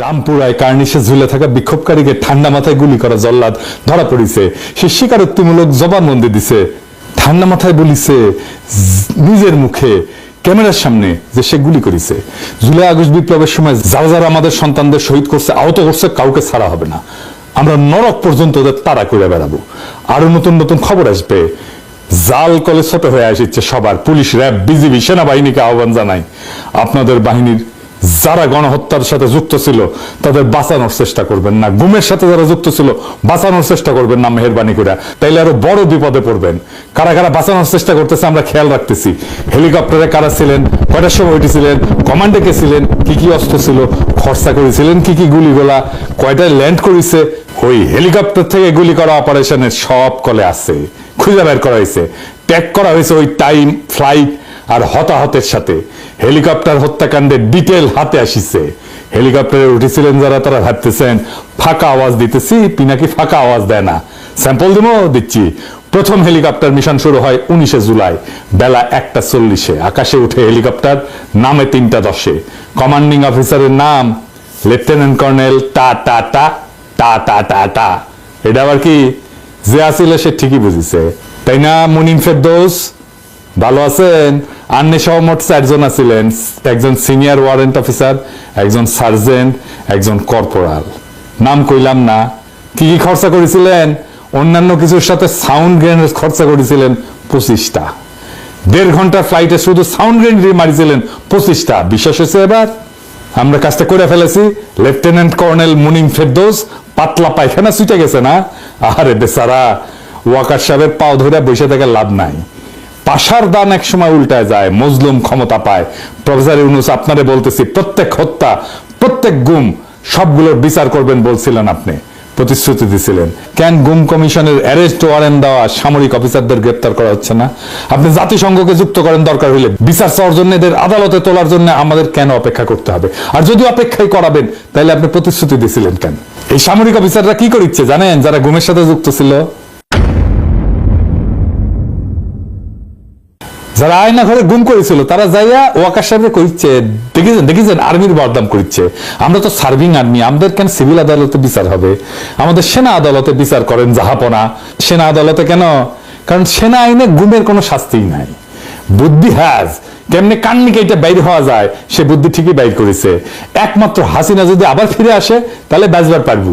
রামপুরায় কার্নিশে ঝুলে থাকা বিক্ষোভকারীকে ঠান্ডা মাথায় গুলি করা জল্লাদ ধরা পড়িছে। সে স্বীকারোক্তিমূলক জবানবন্দি দিছে। ঠান্ডা মাথায় বলিছে, নিজের মুখে, ক্যামেরার সামনে যে সে গুলি করেছে। জুলাই আগস্ট বিপ্লবের সময় যারা যারা আমাদের সন্তানদের শহীদ করছে, আহত করছে, কাউকে ছাড়া হবে না। আমরা নরক পর্যন্ত ওদের তাড়া করে বেড়াবো। আরও নতুন নতুন খবর আসবে। জাল কলে ছোট হয়ে আসছে সবার। পুলিশ, র্যাব, বিজিবি, সেনাবাহিনীকে আহ্বান জানাই। আপনাদের বাহিনীর যারা গণহত্যার সাথে যুক্ত ছিল, তাদের বাঁচানোর চেষ্টা করবেন না। গুমের সাথে যারা যুক্ত ছিল, বাঁচানোর চেষ্টা করবেন না মেহরবানি করে। তাইলে আরও বড় বিপদে পড়বেন। কারা কারা বাঁচানোর চেষ্টা করতেছে, আমরা খেয়াল রাখতেছি। হেলিকপ্টারে কারা ছিলেন, কয়টার সময় উঠেছিলেন, কমান্ডে কে ছিলেন, কি কি অস্ত্র ছিল, খরচা করেছিলেন, কি কি গুলিগোলা, কয়টায় ল্যান্ড করেছে, ওই হেলিকপ্টার থেকে গুলি করা অপারেশনের সব কলে আছে। খুঁজে বের করা হয়েছে। ট্যাগ করা হয়েছে ওই টাইম, ফ্লাইট আর হতাহতের সাথে হেলিকপ্টার হত্যাকাণ্ডের ডিটেল হাতে আসিছে। হেলিকপ্টারে উঠেছিলেন যারা, তারা ভাবতেছেন, ফাঁকা আওয়াজ দিতেছি, পিনাকি ফাঁকা আওয়াজ দেয় না। স্যাম্পল দিব দিচ্ছি। প্রথম হেলিকপ্টার মিশন শুরু হয় উনিশে জুলাই, বেলা একটা চল্লিশে। আকাশে উঠে হেলিকপ্টার, নামে তিনটা দশে। কমান্ডিং অফিসারের নাম, লেফটেন্যান্ট কর্নেল, টা টা টা টা টা টা টা। এটা আবার কি? যে আসিল সে ঠিকই বুঝিছে। তাই না, মুনিম ফেরদৌস? ভালো আছেন? আন্নে সহ মোট চারজন আছিলেন। একজন সিনিয়র ওয়ারেন্ট অফিসার, একজন সার্জেন্ট, একজন কর্পোরাল। নাম কইলাম না। কি কি খরচা করেছিলেন? অন্যান্য কিছুর সাথে সাউন্ড গ্রেনেড খরচা করেছিলেন পঁচিশটা। দেড় ঘণ্টার ফ্লাইটে শুধু সাউন্ড গ্রেনেড মারিছিলেন পঁচিশটা। বিশ্বাস হয়েছে এবার? আমরা কাজটা করে ফেলেছি। লেফটেন্যান্ট কর্নেল মুনিম ফেরদৌস পাতলা পায়খানা ছুটে গেছে না? আরে বেচারা, ওয়াকার সাহেবের পাও ধরে বসে থেকে লাভ নাই। পাশার দান এক সময় উল্টায় যায়, মজলুম ক্ষমতা পায়। প্রফেসর ইউনুস, আপনারে বলতেছি, প্রত্যেক হত্যা, প্রত্যেক গুম, সবগুলোর বিচার করবেন বলছিলেন আপনি, প্রতিশ্রুতি দিছিলেন। কেন গুম কমিশনের অ্যারেস্ট ওয়ারেন্ট দেওয়া সামরিক অফিসারদের গ্রেপ্তার করা হচ্ছে না? আপনি জাতিসংঘকে যুক্ত করেন দরকার হইলে, বিচার চাওয়ার জন্য এদের আদালতে তোলার জন্য আমাদের কেন অপেক্ষা করতে হবে? আর যদি অপেক্ষাই করাবেন তাহলে আপনি প্রতিশ্রুতি দিছিলেন কেন? এই সামরিক অফিসাররা কি করিচ্ছে জানেন? যারা গুমের সাথে যুক্ত ছিল? যারা আয়না ঘরে গুম করেছিল, তারা যাইয়া ওয়াকার সাহেবের করিচ্ছে দেখেছেন দেখেছেন, আর্মির বরদাম করছে আমরা তো সার্ভিং আর্মি, আমাদের কেন সিভিল আদালতে বিচার হবে? আমাদের সেনা আদালতে বিচার করেন জাহাপনা। সেনা আদালতে কেন? কারণ সেনা আইনে গুমের কোনো শাস্তিই নাই। বুদ্ধি হ্যাজ কেমনে কান্নি এটা বাইর হওয়া যায়, সে বুদ্ধি ঠিকই বাইর করেছে। একমাত্র হাসিনা যদি আবার ফিরে আসে, তাহলে বাঁচবার পারব।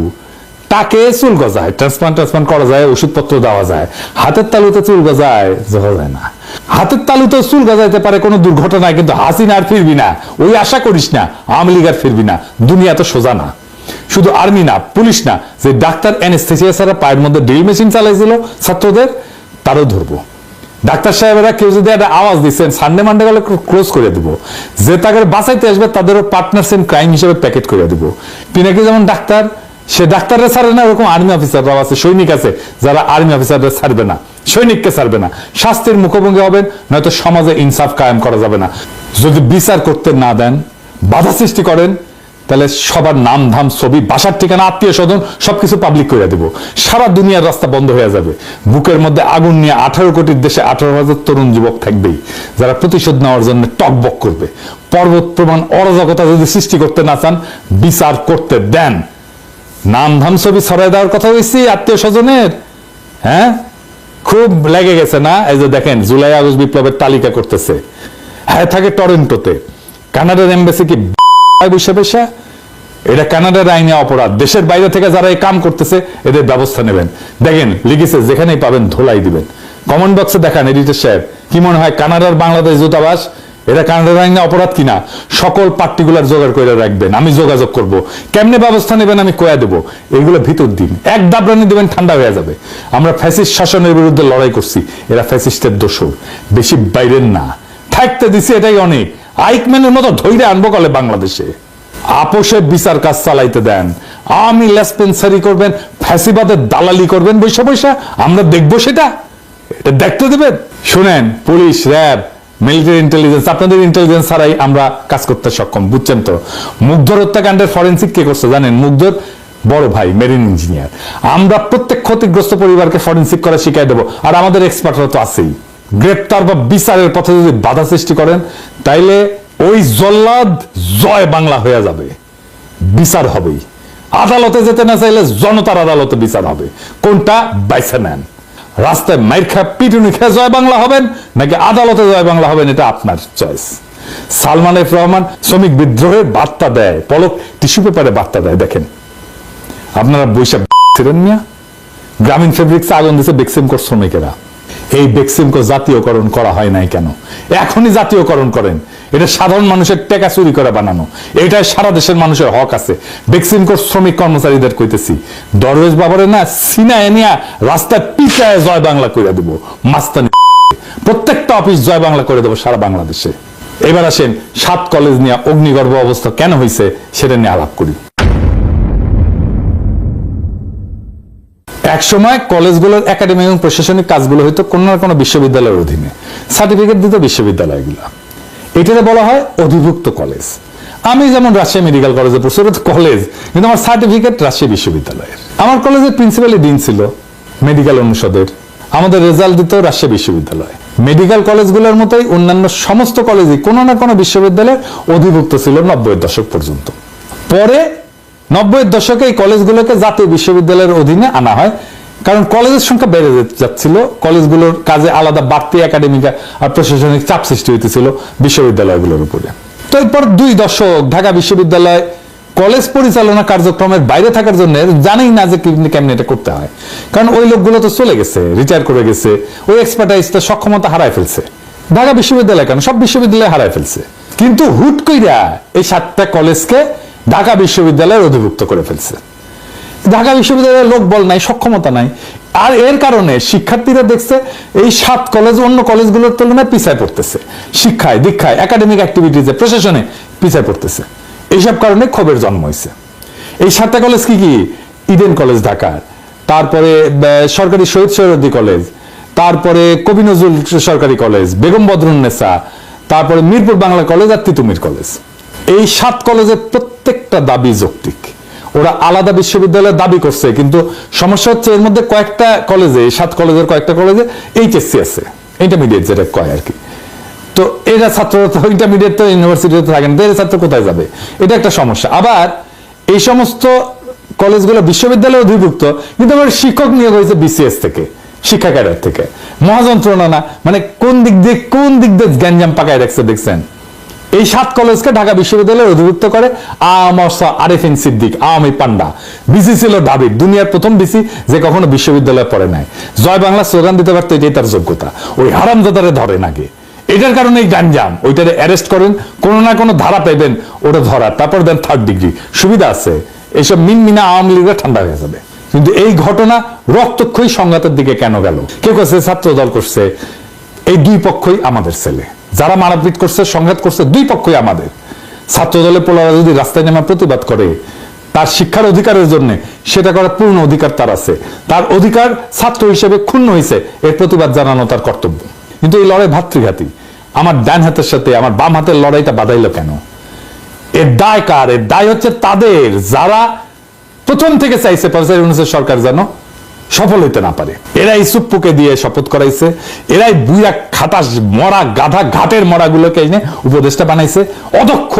তাকে চুল গজায় ট্রান্সপ্লান্ট ট্রান্সপ্লান্ট করা যায় ওষুধপত্র দেওয়া যায়। হাতের তালুতে চুল গজায় যাওয়া যায় না। হাতের তালুতে চুল গজাইতে পারে কোনো দুর্ঘটনায়, কিন্তু হাসিনা আর ফিরবি না। ওই আশা করিস না, আওয়ামী লীগ আর ফিরবি না। দুনিয়া তো সোজা না। শুধু আর্মি না, পুলিশ না, যে ডাক্তার অ্যানেস্থেসিয়া ছাড়া পায়ের মধ্যে ড্রিল মেশিন চালাইছিল ছাত্রদের, তারও ধরবো। ডাক্তার সাহেবেরা কেউ যদি একটা আওয়াজ দিচ্ছেন সানডে মানডে গেলে ক্লোজ করে দিব। যে তাকে বাঁচাইতে আসবে, তাদেরও পার্টনার্স ইন ক্রাইম হিসেবে প্যাকেট করে দিব। পিনাকি যেমন ডাক্তার সে ডাক্তাররা ছাড়ে না, এরকম আর্মি অফিসাররাও আছে, সৈনিক আছে, যারা আর্মি অফিসাররা ছাড়বে না, সৈনিককে ছাড়বে না। শাস্তির মুখোমুখি হবেন, নয়তো সমাজে ইনসাফ কায়েম করা যাবে না। যদি বিচার করতে না দেন, বাধা সৃষ্টি করেন, তাহলে সবার নাম, ধাম, ছবি, বাসার ঠিকানা, আত্মীয় স্বজন, সবকিছু পাবলিক করে দেব। সারা দুনিয়ার রাস্তা বন্ধ হয়ে যাবে। বুকের মধ্যে আগুন নিয়ে আঠারো কোটির দেশে আঠারো হাজার তরুণ যুবক থাকবেই, যারা প্রতিশোধ নেওয়ার জন্য টকবক করবে। পর্বত প্রমাণ অরাজকতা যদি সৃষ্টি করতে না চান, বিচার করতে দেন। নাম ধাম ছবি ছড়াই দেওয়ার কথা হয়েছি আত্মীয় স্বজনের? হ্যাঁ? খুব লেগে গেছে না? এই যে দেখেন, জুলাই আগস্ট বিপ্লবের তালিকা করতেছে। হ্যাঁ থাকে টরেন্টোতে। কানাডার এম্বাসি কি বসে? এটা কানাডার আইনে অপরাধ। দেশের বাইরে থেকে যারা এই কাম করতেছে, এদের ব্যবস্থা নেবেন। দেখেন, লিখেছে, যেখানেই পাবেন ধোলাই দিবেন। কমেন্ট বক্সে দেখান, এডিটর সাহেব, কি মনে হয় কানাডার বাংলাদেশ দূতাবাস এটা কানাডার আইনে অপরাধ কিনা? সকল পার্টিকুলার জোগাড় করে রাখবেন, আমি যোগাযোগ করব। কেমনে ব্যবস্থা নেবেন আমি কয়া দেবো? এগুলো ভিতর দিন। এক দাবরানি দেবেন, ঠান্ডা হয়ে যাবে। আমরা ফ্যাসিস্ট শাসনের বিরুদ্ধে লড়াই করছি, এরা ফ্যাসিস্টের দোষর। বেশি বাইরের না। থাকতে দিছি এটাই অনেক। আইকম্যানের মতো ধৈর্য আনব কলে বাংলাদেশে। আপোষে বিচার কাজ চালাইতে দেন। আমি লেসপেন্সারি করবেন ফ্যাসিবাদের দালালি করবেন, বৈশা বৈশা। আমরা দেখব সেটা। এটা দেখতে দেবেন? শুনেন, পুলিশ, র্যাব মিলিটারি ইন্টেলিজেন্স আপনাদের ইন্টেলিজেন্স ছাড়াই আমরা কাজ করতে সক্ষম, বুঝছেন তো? মুগ্ধর হত্যাকাণ্ডের ফরেন্সিক কে করছে জানেন? মুগ্ধর বড় ভাই মেরিন ইঞ্জিনিয়ার আমরা প্রত্যেক ক্ষতিগ্রস্ত পরিবারকে ফরেন্সিক করে শিখাই দেবো। আর আমাদের এক্সপার্টরা তো আছেই। গ্রেপ্তার বা বিচারের পথে যদি বাধা সৃষ্টি করেন, তাইলে ওই জল্লাদ জয় বাংলা হয়ে যাবে। বিচার হবেই। আদালতে যেতে না চাইলে জনতার আদালতে বিচার হবে। কোনটা? বাইসে নেন রাস্তায় মাইর খা পিটুনি খেয়ে জয় বাংলা হবেন নাকি আদালতে জয় বাংলা হবেন, এটা আপনার চয়েস সালমান এফ রহমান শ্রমিক বিদ্রোহের বার্তা দেয়, পলক টিস্যু পেপারে বার্তা দেয়, দেখেন। আপনারা বৈশাখ ছিলেন মিয়া? গ্রামীণ ফেব্রিক্স আগুন দিছে বেক্সিমকোর শ্রমিকেরা। এই বেক্সিমকো জাতীয়করণ করা হয় নাই কেন? এখনই জাতীয়করণ করেন। এটা সাধারণ মানুষের টেকা চুরি করে বানানো। এটাই সারা দেশের মানুষের হক আছে। বেক্সিমকোর শ্রমিক কর্মচারীদের কইতেছি। দরবেশ বাবারে না সিনায় নিয়া রাস্তায় পিছায় জয় বাংলা করে দিব। মাস্তানি প্রত্যেকটা অফিস জয় বাংলা করে দেবো সারা বাংলাদেশে। এবার আসেন, সাত কলেজ নিয়ে অগ্নিগর্ভ অবস্থা কেন হয়েছে সেটা নিয়ে আলাপ করি। এক সময় কলেজগুলোর একাডেমি এবং প্রশাসনিক কাজগুলো হয়তো কোনো না কোনো বিশ্ববিদ্যালয়ের অধীনে। সার্টিফিকেট দিত বিশ্ববিদ্যালয়গুলো। এটাতে বলা হয় অধিভুক্ত কলেজ আমি যেমন রাজশাহী মেডিকেল কলেজে পড়ছি, ওটা কলেজ কিন্তু আমার সার্টিফিকেট রাজশাহী বিশ্ববিদ্যালয়ের। আমার কলেজের প্রিন্সিপালি ডিন ছিল মেডিকেল অনুষদের। আমাদের রেজাল্ট দিত রাজশাহী বিশ্ববিদ্যালয়। মেডিকেল কলেজগুলোর মতোই অন্যান্য সমস্ত কলেজই কোনো না কোনো বিশ্ববিদ্যালয়ের অধিভুক্ত ছিল নব্বই দশক পর্যন্ত। পরে নব্বইয়ের দশকে এই কলেজগুলোকে জাতীয় বিশ্ববিদ্যালয়ের অধীনে আনা হয় কারণ কলেজের সংখ্যা বেড়ে যাচ্ছিল, কলেজগুলোর কাজে আলাদা বাড়তি একাডেমিক আর প্রশাসনিক চাপ সৃষ্টি হইতেছিল বিশ্ববিদ্যালয়গুলোর উপরে। তো এরপর দুই দশক, ঢাকা বিশ্ববিদ্যালয় কলেজ পরিচালনা কার্যক্রমের বাইরে থাকার জন্য জানেই না যে কেমনি এটা করতে হয়। কারণ ওই লোকগুলো তো চলে গেছে রিটায়ার করে গেছে, ওই এক্সপার্টাইজটা সক্ষমতা হারায় ফেলছে। ঢাকা বিশ্ববিদ্যালয় কেন? সব বিশ্ববিদ্যালয় হারায় ফেলছে। কিন্তু হুট কইরা এই সাতটা কলেজকে ঢাকা বিশ্ববিদ্যালয়ের অধিভুক্ত করে ফেলছে। ঢাকা বিশ্ববিদ্যালয়ের লোক বল নাই, সক্ষমতা নাই। আর এর কারণে শিক্ষার্থীরা দেখছে এই সাত কলেজ অন্য কলেজগুলোর তুলনায় পিছায় পড়তেছে। শিক্ষায়, দীক্ষায় একাডেমিক অ্যাক্টিভিটিজে প্রশাসনে পিছায় পড়তেছে। এইসব কারণে ক্ষোভের জন্ম হয়েছে। এই সাতটা কলেজ কি কি? ইডেন কলেজ ঢাকার তারপরে সরকারি শহীদ সৈয়দী কলেজ তারপরে কবি নজরুল সরকারি কলেজ বেগম বদরুন্নেসা তারপরে মিরপুর বাংলা কলেজ আর তিতুমির কলেজ এই সাত কলেজের প্রত্যেকটা দাবি যৌক্তিক। ওরা আলাদা বিশ্ববিদ্যালয়ের দাবি করছে, কিন্তু সমস্যা হচ্ছে এর মধ্যে কয়েকটা কলেজে সাত কলেজের কয়েকটা কলেজে এইচএসসি আছে ইন্টারমিডিয়েট যেটা কয় আর কি। তো এরা ছাত্র ইন্টারমিডিয়েট তো ইউনিভার্সিটিতে থাকে না, তো এরা ছাত্র কোথায় যাবে? এটা একটা সমস্যা। আবার এই সমস্ত কলেজগুলো বিশ্ববিদ্যালয়ে অধিভুক্ত, কিন্তু আমার শিক্ষক নিয়োগ হয়েছে বিসিএস থেকে, শিক্ষা ক্যাডার থেকে। মহাযন্ত্রণা না মানে কোন দিক দিয়ে, কোন দিক দিয়ে গ্যাঞ্জাম পাকায় রাখছে, দেখছেন? এই সাত কলেজকে ঢাকা বিশ্ববিদ্যালয়ে অধিভুক্ত করে আমস আরেফিন সিদ্দিক আওয়ামী পান্ডা। বিসি ছিল ডাবির দুনিয়ার প্রথম বিসি যে কখনো বিশ্ববিদ্যালয়ে পড়ে নাই। জয় বাংলা স্লোগান দিতে পারতো এটাই তার যোগ্যতা। ওই হারামজাদারে ধরেন আগে এটার কারণে এই গাঞ্জাম ওইটারে অ্যারেস্ট করেন, কোনো না কোনো ধারা পাইবেন, ওটা ধরার। তারপর দেন থার্ড ডিগ্রি সুবিধা আছে এইসব মিনমিনা আওয়ামী লীগের ঠান্ডা হয়ে যাবে। কিন্তু এই ঘটনা রক্তক্ষয়ী সংঘাতের দিকে কেন গেল? কেউ করছে ছাত্র দল করছে এই দুই পক্ষই আমাদের ছেলে। যারা মারাপিট করছে, সংঘাত করছে, দুই পক্ষই আমাদের। ছাত্র দলের পোলারা যদি রাস্তায় নেমে প্রতিবাদ করে, তার শিক্ষার অধিকারের জন্য সেটা করার পূর্ণ অধিকার তার আছে। তার অধিকার ছাত্র হিসেবে ক্ষুণ্ণ হয়েছে, এর প্রতিবাদ জানানো তার কর্তব্য। কিন্তু এই লড়াই ভাতৃঘাতী। আমার ডান হাতের সাথে, আমার বাম হাতের লড়াইটা বাধাইলো কেন? এর দায় কার? এর দায় হচ্ছে তাদের। যারা প্রথম থেকে চাইছে, প্রফেসর সরকার যেন সফল হইতে না পারে। এরাই সুপ্পুকে দিয়ে শপথ করাইছে, এরাই বুইরা খাটাস মরা গাধা ঘাটের মরাগুলোকে এনে উপদেষ্টা বানাইছে। অদক্ষ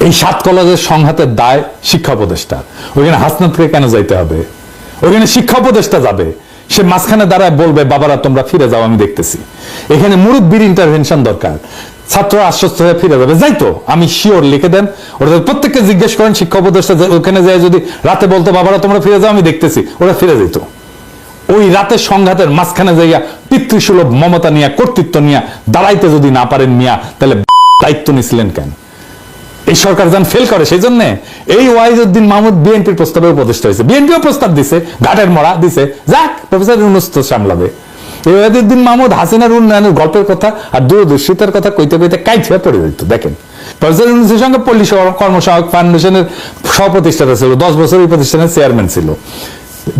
এই সাত কলেজের সংঘাতের দায় শিক্ষা উপদেষ্টা। ওইখানে হাসনাতকে কেন যাইতে হবে? ওইখানে শিক্ষা উপদেষ্টা যাবে। সে মাঝখানে দাঁড়ায় বলবে, বাবারা, তোমরা ফিরে যাও, আমি দেখতেছি। এখানে মুরব্বীর ইন্টারভেনশন দরকার। ছাত্র আশ্বস্ত হয়ে ফিরে যাবে। যাই তো, আমি শিওর লিখে দেন। ওরা প্রত্যেককে জিজ্ঞেস করেন, শিক্ষা উপদেষ্টা ওখানে যায় যদি রাতে বলতো, বাবারা, তোমরা ফিরে যাও, আমি দেখতেছি। ওরা ফিরে যেত ওই রাতের সংঘাতের মাঝখানে যাইয়া পিতৃসুলভ মমতা নিয়ে, কর্তৃত্ব নিয়ে দাঁড়াইতে যদি না পারেন মিয়া, তাহলে দায়িত্ব নিছিলেন কেন? এই সরকার যান ফেল করে সেই জন্য এই ওয়াইজউদ্দিন মাহমুদ বিএনপির প্রস্তাবে উপদেষ্টা হয়েছে। বিএনপিও প্রস্তাব দিছে, ঘাটের মরা দিছে। যাক, প্রফেসর ইউনুস সামলাবে। এই ওয়াইজউদ্দিন মাহমুদ হাসিনার উন্নয়নের গল্পের কথা আর দূরদর্শিতার কথা কইতে কইতে কাইট হয়ে পড়ে দেখেন। প্রফেসর ইউনুসের সঙ্গে পল্লী কর্মসহায়ক ফাউন্ডেশনের সহপ্রতিষ্ঠাতা ছিল, দশ বছর এই প্রতিষ্ঠানের চেয়ারম্যান ছিল।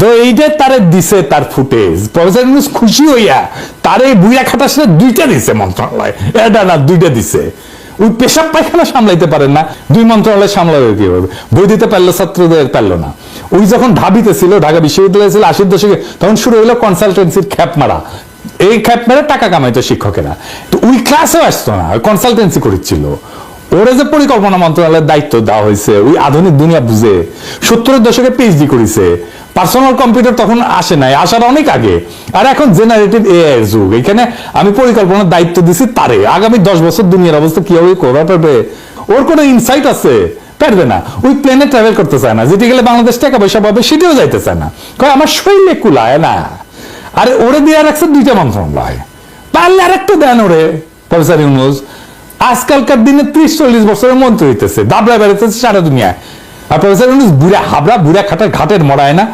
তো এইটা তারে দিছে তার ফুটেজ প্রফেসর ইউনুস খুশি হইয়া তারে খাটাসে দুইটা দিছে মন্ত্রণালয়। এটা না, দুইটা দিছে। ওই পেশাব পায়খানা সামলাইতে না, দুই মন্ত্রণালয় সামলাবে কীভাবে? বই দিতে পারল, ছাত্রদের পারল না। ওই যখন ঢাবিতে ছিল, ঢাকা ছিল, আশির দশকে, তখন শুরু হলো কনসালটেন্সির খ্যাপ মারা এই খ্যাপ মেরে টাকা কামাইতো শিক্ষকেরা। তো ওই ক্লাসেও আসতো না কনসালটেন্সি করেছিল ওরে যে পরিকল্পনা মন্ত্রণালয়ের দায়িত্ব দেওয়া হয়েছে, ওই আধুনিক দুনিয়া বুঝে, সত্তরের দশকে পিএইচডি করেছে। পার্সোনাল কম্পিউটার তখন আসে নাই, আসার অনেক আগে। আর এখন জেনারেটিভ এ এর যুগ। এখানে আমি পরিকল্পনার দায়িত্ব দিছি তারে। আগামী দশ বছর দুনিয়ার অবস্থা কীভাবে করা পারবে? ওর কোনো ইনসাইট আছে? পারবে না। ওই প্লেনে ট্রাভেল করতে চায় না। যেটি গেলে বাংলাদেশ টাকা পয়সা পাবে, সেটিও যাইতে চায় না। কয়, আমার শরীরে কুলায় না। আরে ওরে দিয়ে রাখছে দুইটা মন্ত্রণালয় পারলে আর একটু দেন ওরে প্রফেসর ইউনুস। আজকালকার দিনে ত্রিশ চল্লিশ বছরের মন্ত্রী হইতেছে। দাবড়ায় বেড়াইতেছে সারা দুনিয়ায়। আর বুড়া হাবড়া, বুড়া ঘাটের মরায় না,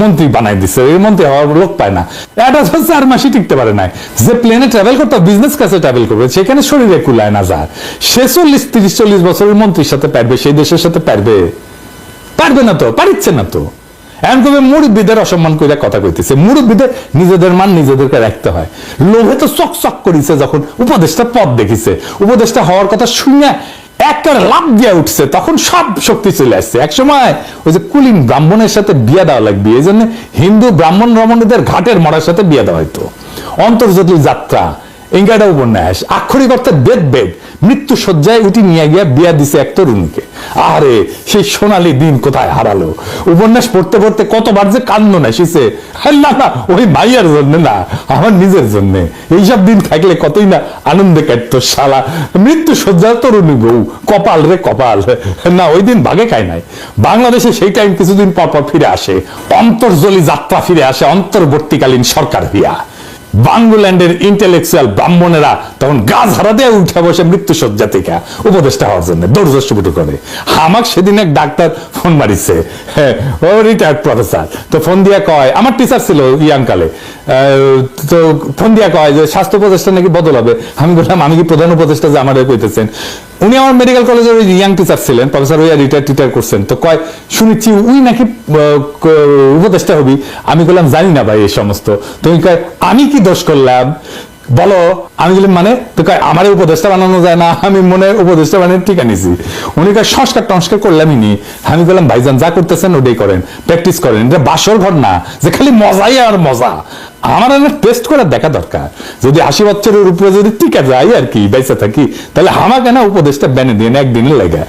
মন্ত্রী দিচ্ছে এই মন্ত্রী হওয়ার লোক পায় না। এটা চার টিকতে পারে না যে প্লেনে ট্রাভেল করতে বিজনেস ক্লাসে ট্রাভেল করবে, সেখানে শরীরে কুলায় না যা সে চল্লিশ, তিরিশ, চল্লিশ বছরের মন্ত্রীর সাথে পারবে, সেই দেশের সাথে পারবে। পারবে না তো, পারিচ্ছে না তো। এমন মুরব্বীদের অসম্মান করে কথা কইতেছে? মুরব্বীদের নিজেদের মান নিজেদেরকে রাখতে হয়। লোভে তো চক চক করিছে যখন উপদেশটা পথ দেখিছে। উপদেশটা হওয়ার কথা শুনে একটা লাভ দিয়ে উঠছে, তখন সব শক্তি চলে আসছে। একসময় ওই যে কুলিন ব্রাহ্মণের সাথে বিয়ে দেওয়া লাগবে, এই জন্য হিন্দু ব্রাহ্মণ রমণীদের ঘাটের মরার সাথে বিয়ে দেওয়া হইতো। অন্তর্জাতিক যাত্রা ইঙ্গাটা উপন্যাস, আক্ষরিক অর্থে বেদ বেদ মৃত্যু শয্যায় উঠি নিয়ে গিয়া বিয়া দিছে এক তরুণীকে। আরে সেই সোনালী দিন কোথায় হারালো? উপন্যাস পড়তে পড়তে কতবার যে কান্দ না শিছে না না, ওই ভাইয়ার জন্য না, আমার নিজের জন্য। এইসব দিন থাকলে কতই না আনন্দে কাটতো শালা। মৃত্যু শয্যার তরুণী বউ, কপাল রে কপাল। না, ওই দিন ভাগে খায় নাই। বাংলাদেশে সেই টাইম কিছুদিন পর পর ফিরে আসে। অন্তর্জলি যাত্রা ফিরে আসে অন্তর্বর্তীকালীন সরকার হিয়া। বাংলাল্যান্ডের ইন্টেলেকচুয়াল ব্রাহ্মণেরা তখন গাছ হারা দিয়ে উঠে বসে মৃত্যু সজ্জা থেকে উপদেষ্টা হওয়ার জন্য দৌড় করে। আমাক সেদিন এক ডাক্তার ফোন মারিছে। হ্যাঁ, ও রিটায়ার্ড প্রফেসর তো ফোন দিয়া কয় আমার টিচার ছিল ইয়াংকালে তো ফোন দিয়া কয় যে স্বাস্থ্য উপদেষ্টা নাকি বদল হবে? আমি বললাম আমি কি প্রধান উপদেষ্টা যে আমার কইতেছেন? উনি আমার মেডিকেল কলেজের ওই ইয়াং টিচার ছিলেন প্রফেসর ওইয়া রিটায়ার টিটার করছেন। তো কয়, শুনেছি উই নাকি উপদেষ্টা হবি। আমি বললাম জানি না ভাই এই সমস্ত। তুমি কয়, আমি কি দোষ করলাম? বলো, আমি বললাম মানে? তো কয়, আমার উপদেষ্টা বানানো যায় না, আমি মনে উপদেষ্টা বানিয়ে ঠিক আনিছি। উনি কয়, সংস্কার টংস্কার করলামই নি। আমি বললাম, ভাইজান যা করতেছেন ওটাই করেন প্র্যাকটিস করেন। এটা বাসর ঘর না, যে খালি মজাই আর মজা। আমার এনে টেস্ট করে দেখা দরকার। যদি আশি বছরের উপরে যদি টিকা যায় আর কি, বেঁচে থাকি, তাহলে আমাকে না উপদেশটা বেনে দিয়ে একদিনের লেগে।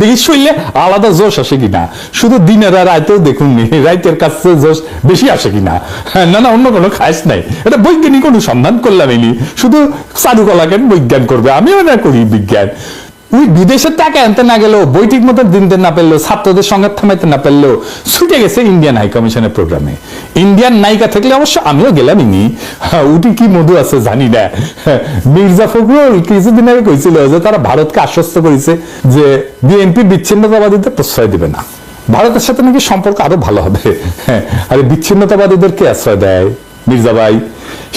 দেখি শুইলে আলাদা জোশ আসে কিনা। শুধু দিনের আর রাতেও দেখুন নি, রাইতের কাছে জোশ বেশি আসে কিনা। না না, অন্য কোনো খাস নাই। এটা বৈজ্ঞানিক অনুসন্ধান করলাম এনি শুধু চারুকলাকে বিজ্ঞান করবে, আমিও না করি বিজ্ঞান। ওই বিদেশের টাকা আনতে না গেলেও বই ঠিক মতো দিনতে না পারলেও ছাত্রদের সঙ্গে থামাইতে না পারলেও ছুটে গেছে ইন্ডিয়ান হাই কমিশনের প্রোগ্রামে ইন্ডিয়ান নায়িকা থাকলে অবশ্য আমিও গেলাম ইনি। হ্যাঁ, উটি কি মধু আছে জানি না। মির্জা ফখরুল কিছুদিন আগে কইছিল যে তারা ভারতকে আশ্বস্ত করেছে যে বিএনপি বিচ্ছিন্নতাবাদীদের প্রশ্রয় দিবে না। ভারতের সাথে নাকি সম্পর্ক আরও ভালো হবে। হ্যাঁ, আরে বিচ্ছিন্নতাবাদীদের কে আশ্রয় দেয়? মির্জা ভাই।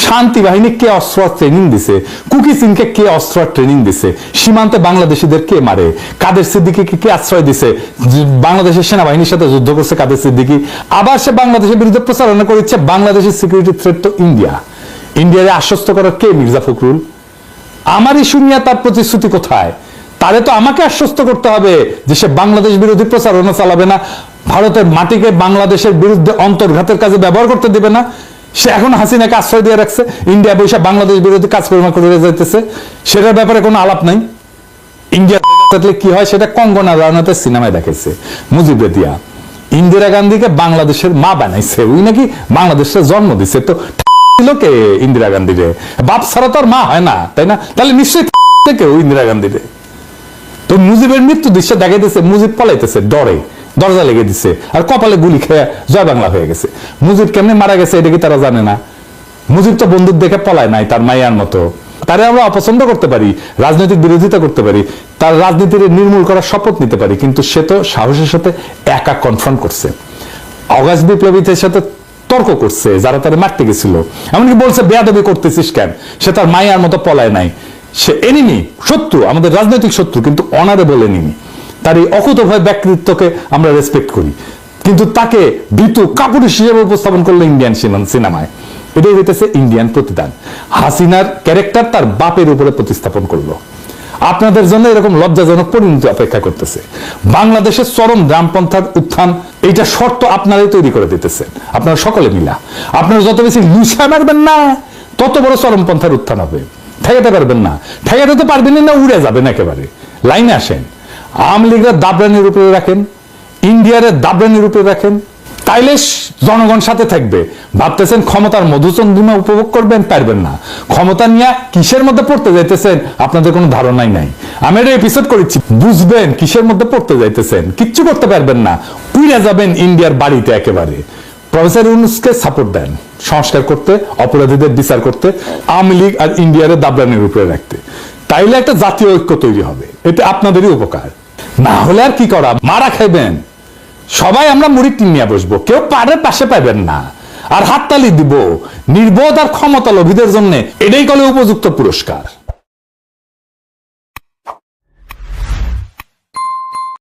শান্তি বাহিনী কে অস্ত্র ট্রেনিং দিছে? কুকি সিংকে কে অস্ত্র ট্রেনিং দিছে? সীমান্তে বাংলাদেশিদের কে মারে? কাদের সিদ্দিকিকে কে আশ্রয় দিছে? বাংলাদেশের সেনাবাহিনীর সাথে যুদ্ধ করছে কাদের সিদ্দিকি? আবার সে বাংলাদেশের বিরুদ্ধে প্রচারণা করেছে বাংলাদেশের সিকিউরিটি থ্রেট তো ইন্ডিয়া ইন্ডিয়ারে আশ্বস্ত করার কে মির্জা ফখরুল? আমার ইস্যু নিয়ে তার প্রতিশ্রুতি কোথায়? তারে তো আমাকে আশ্বস্ত করতে হবে যে সে বাংলাদেশ বিরোধী প্রচারণা চালাবে না, ভারতের মাটিকে বাংলাদেশের বিরুদ্ধে অন্তর্ঘাতের কাজে ব্যবহার করতে দিবে না। সে এখন হাসিনাকে আশ্রয় দিয়ে রাখছে ইন্ডিয়া বৈশা বাংলাদেশ বিরোধী কাজকর্ম করে যাইতেছে। সেটার ব্যাপারে কোনো আলাপ নাই। ইন্ডিয়া কি হয় সেটা কঙ্গনা রানাতে সিনেমায় দেখাইছে, মুজিব দিয়া ইন্দিরা গান্ধীকে বাংলাদেশের মা বানাইছে, উনি নাকি বাংলাদেশের জন্ম দিছে। তো ছিল কে ইন্দিরা গান্ধীরে? বাপ ছাড়া তো মা হয় না, তাই না? তাহলে নিশ্চয়ই থেকে ইন্দিরা গান্ধীরে? তো মুজিবের মৃত্যু দৃশ্য দেখাইতেছে, মুজিব পলাইতেছে, ডরে। দরজা লেগে দিছে। আর কপালে গুলি খেয়ে জয় বাংলা হয়ে গেছে। মুজিব কেমনে মারা গেছে এটা কি তারা জানে না? মুজিব তো বন্দুক দেখে পলায় নাই তার মাইয়ার মতো। তারে আমরা অপছন্দ করতে পারি, রাজনৈতিক বিরোধিতা করতে পারি, তার রাজনীতির নির্মূল করার শপথ নিতে পারি, কিন্তু সে তো সাহসের সাথে একা কনফ্রন্ট করছে। অগাস্ট বিপ্লবীদের সাথে তর্ক করছে, যারা তারা মারতে গেছিল। এমনকি বলছে, বেয়াদবি করতেছিস কেন? সে তার মায়ার মতো পলায় নাই। সে এনিমি শত্রু, আমাদের রাজনৈতিক শত্রু, কিন্তু অনারে বলে নিনি। তার এই অকুতভয় ব্যক্তিত্বকে আমরা রেসপেক্ট করি। কিন্তু তাকে ভীতু কাপুরুষ হিসেবে উপস্থাপন করল ইন্ডিয়ান সিনেমায় এটাই হইতেছে ইন্ডিয়ান প্রতিদান। হাসিনার ক্যারেক্টার তার বাপের উপরে প্রতিস্থাপন করল। আপনাদের জন্য এরকম লজ্জাজনক পরিণতি অপেক্ষা করতেছে। বাংলাদেশের চরম গ্রামপন্থার উত্থান, এইটা শর্ত আপনারাই তৈরি করে দিতেছেন আপনারা সকলে মিলা। আপনারা যত বেশি লুসা মারবেন না, তত বড় চরমপন্থার উত্থান হবে। ঠেকাতে পারবেন না। ঠেকাতে তো পারবেন না, উড়ে যাবেন একেবারে। লাইনে আসেন। আওয়ামী লীগের দাবরানির উপরে রাখেন, ইন্ডিয়ার দাবরানির উপরে রাখেন তাইলে জনগণ সাথে থাকবে। ভাবতেছেন ক্ষমতার মধুচন্দ্রিমা উপভোগ করবেন, পারবেন না। ক্ষমতা নিয়ে কিসের মধ্যে পড়তে যাইতেছেন, আপনাদের কোনো ধারণাই নাই। আমি এটা এপিসোড করেছি, বুঝবেন কিসের মধ্যে পড়তে যাইতেছেন, কিচ্ছু করতে পারবেন না। পুইরা যাবেন ইন্ডিয়ার বাড়িতে একেবারে। প্রফেসর ইউনুসকে সাপোর্ট দেন, সংস্কার করতে, অপরাধীদের বিচার করতে, আওয়ামী লীগ আর ইন্ডিয়ার দাবরানির উপরে রাখতে। তাইলে একটা জাতীয় ঐক্য তৈরি হবে, এটা আপনাদেরই উপকার। না হলে আর কি করা? মারা খাইবেন। সবাই আমরা মুড়ি নিয়ে বসবো। কেউ পাড়ের পাশে পাইবেন না। আর হাততালি দিব। নির্বোধ আর ক্ষমতা লোভীদের জন্য এটাই কলে উপযুক্ত পুরস্কার।